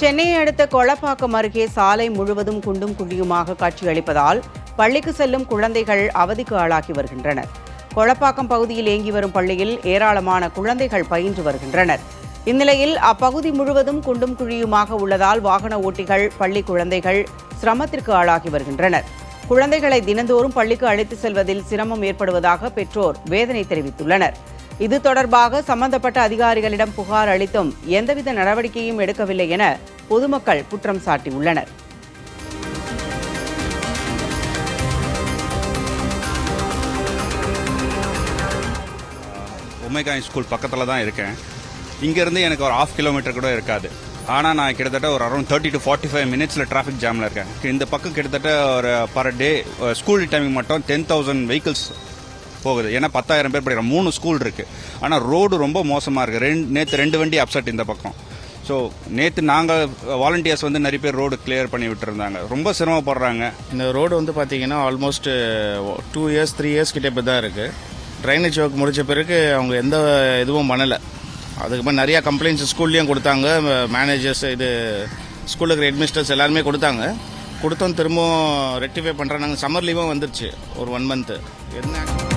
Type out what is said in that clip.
சென்னையை அடுத்த கொளப்பாக்கம் அருகே சாலை முழுவதும் குண்டும் குழியுமாக காட்சியளிப்பதால் பள்ளிக்கு செல்லும் குழந்தைகள் அவதிக்கு ஆளாகி வருகின்றனர். கொளப்பாக்கம் பகுதியில் இயங்கி வரும் பள்ளியில் ஏராளமான குழந்தைகள் பயின்று வருகின்றனர். இந்நிலையில் அப்பகுதி முழுவதும் குண்டும் குழியுமாக உள்ளதால் வாகன ஓட்டிகள் பள்ளி குழந்தைகள் சிரமத்திற்கு ஆளாகி வருகின்றனர். குழந்தைகளை தினந்தோறும் பள்ளிக்கு அழைத்து செல்வதில் சிரமம் ஏற்படுவதாக பெற்றோர் வேதனை தெரிவித்துள்ளனர். இது தொடர்பாக சம்பந்தப்பட்ட அதிகாரிகளிடம் புகார் அளித்தும் எந்தவித நடவடிக்கையும் எடுக்கவில்லை என பொதுமக்கள் குற்றம் சாட்டியுள்ளனர். ஒமேகா ஸ்கூல் பக்கத்தில் தான் இருக்கேன். இங்கேருந்து எனக்கு ஒரு ஆஃப் கிலோமீட்டர் கூட இருக்காது. ஆனால் நான் கிட்டத்தட்ட ஒரு around thirty to forty five மினிட்ஸில் டிராஃபிக் ஜாமில் இருக்கேன். இந்த பக்கம் கிட்டத்தட்ட ஒரு பர் டே ஸ்கூல் டைமிங் மட்டும் டென் தௌசண்ட் வெஹிக்கிள்ஸ் போகுது. ஏன்னா பத்தாயிரம் பேர் படிக்கிற மூணு ஸ்கூல் இருக்குது ஆனால் ரோடு ரொம்ப மோசமாக இருக்குது ரெண்டு நேற்று ரெண்டு வண்டி அப்செட் இந்த பக்கம். ஸோ நேற்று நாங்கள் வாலண்டியர்ஸ் வந்து நிறைய பேர் ரோடு கிளியர் பண்ணி விட்டுருந்தாங்க. ரொம்ப சிரமப்படுறாங்க. இந்த ரோடு வந்து பார்த்தீங்கன்னா almost two years three years கிட்ட இப்போ தான் இருக்குது ட்ரைனேஜ் ஒர்க் முடித்த பிறகு அவங்க எந்த இதுவும் பண்ணலை. அதுக்கப்புறம் நிறையா கம்ப்ளைண்ட்ஸ் ஸ்கூல்லேயும் கொடுத்தாங்க. மேனேஜர்ஸ் இது ஸ்கூலில் இருக்கிற ஹெட்மிஸ்டர்ஸ் எல்லாருமே கொடுத்தாங்க. கொடுத்தோம் திரும்பவும் ரெக்டிஃபை பண்ணுறாங்க சம்மர் லீவும் வந்துருச்சு. ஒரு ஒன் மந்த்து என்ன